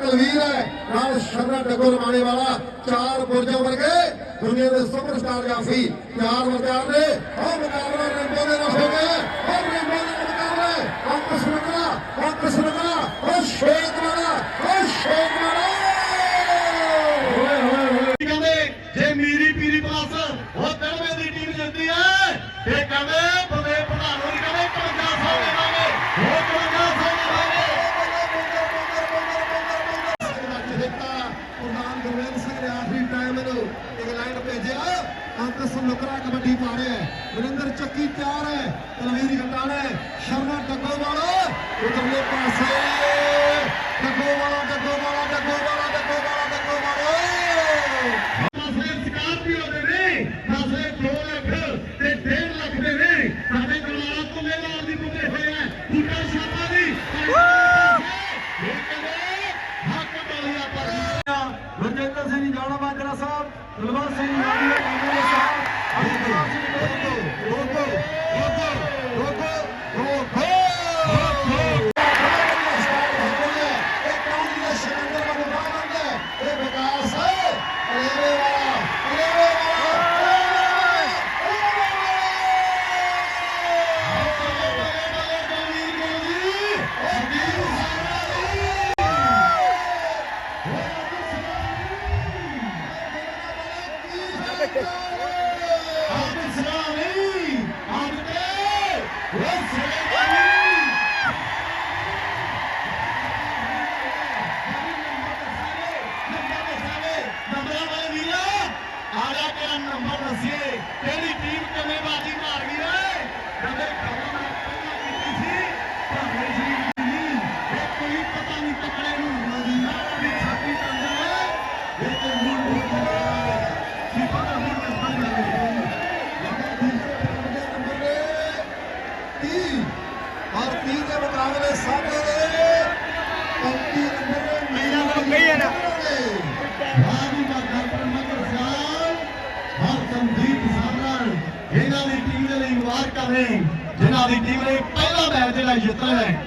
ਤਲਵੀਰ ਹੈ ਨਾਲ ਸ਼ਰਨਾ ਡੱਗੋ ਰਮਾਣੇ ਵਾਲਾ ਚਾਰ ਪੁਰਜੋਂ ਵਰਗੇ ਦੁਨੀਆ ਦੇ ਸੁਪਰਸਟਾਰ ਜਾਫੀ ਚਾਰ ਮੁਕਾਬਲੇ ਨੇ। ਉਹ ਮੁਕਾਬਲਾ ਰੈਂਬੋ ਦੇ ਨਾਲ ਹੋ ਗਿਆ ਉਹ ਰੈਂਬੋ ਦੇ ਨਾਲ ਮੁਕਾਬਲਾ ਉਹ ਕਸਮਕਲਾ ਉਹ ਕਸਮਕਲਾ ਉਹ ਸ਼ੇਖ ਵਾਲਾ। ਉਹ ਸ਼ੇਖ ਵਾਲਾ। ਹੋਏ ਹੋਏ ਹੋਏ ਕਹਿੰਦੇ, ਜੇ ਮੀਰੀ ਪੀਰੀ ਪਾਸ, ਉਹ ਕੜਵੇ ਦੀ ਟੀਮ ਜਿੱਤਦੀ ਹੈ। ਤੇ ਕਹਿੰਦੇ ਪ੍ਰਧਾਨ ਸਿੰਘ ਨੇ ਆਖਰੀ ਟਾਈਮ ਨੂੰ ਇੰਗਲੈਂਡ ਭੇਜਿਆ। ਅੰਕਸ ਨੁਕਰਾ ਕਬੱਡੀ ਪਾ ਰਿਹਾ ਹੈ। ਵਰਿੰਦਰ ਚੱਕੀ ਤਿਆਰ ਹੈ। ਤਲਵੀਰ ਘਟਾਣਾ ਹੈ। ਸ਼ਰਮਾ ਡੱਗੋ ਵਾਲਾ ਉਧਰਲੇ ਪਾਸੇ ਡੱਗੋ ਵਾਲਾ ਡੱਗੋ ਵਾਲਾ ਡੱਗੋ ਵਾਲਾ ਡੱਗੋ ਵਾਲਾ ਡੱਗੋ ਵਾਲਾ ਪਾਸੇ ਸਕਾਰਪੀਓ ਦੇ ਨੇ ਪਾਸੇ 2 ਲੱਖ ਤੇ 1.5 ਲੱਖ ਦੇ ਨੇ ਸਾਡੇ ਗਲਾਲਾ ਤੋਂ ਮੇਲਾ ਦੀ ਬੁੱਢੇ ਹੋਏ ਆ ਬੂਟਾ ਸ਼ਾਮਾ ਦੀ ਇਹ ਕਹਿੰਦੇ ਹੱਕ ਡੋਲੀਆ ਪਰ ਰਜਿੰਦਰ ਸਿੰਘ ਨੰਬਰ ਦੱਸੀਏ ਤੇਰੀ ਟੀਮ ਕਿਵੇਂ ਬਾਜੀ ਮਾਰ ਗਈ ਏ ਦੀ ਟੀਮ ਦੇ ਲਈ ਮੁਬਾਰਕਾਂ ਨੇ। ਜਿਨ੍ਹਾਂ ਦੀ ਟੀਮ ਨੇ ਪਹਿਲਾ ਮੈਚ ਜਿਹੜਾ ਜਿੱਤਿਆ ਹੈ।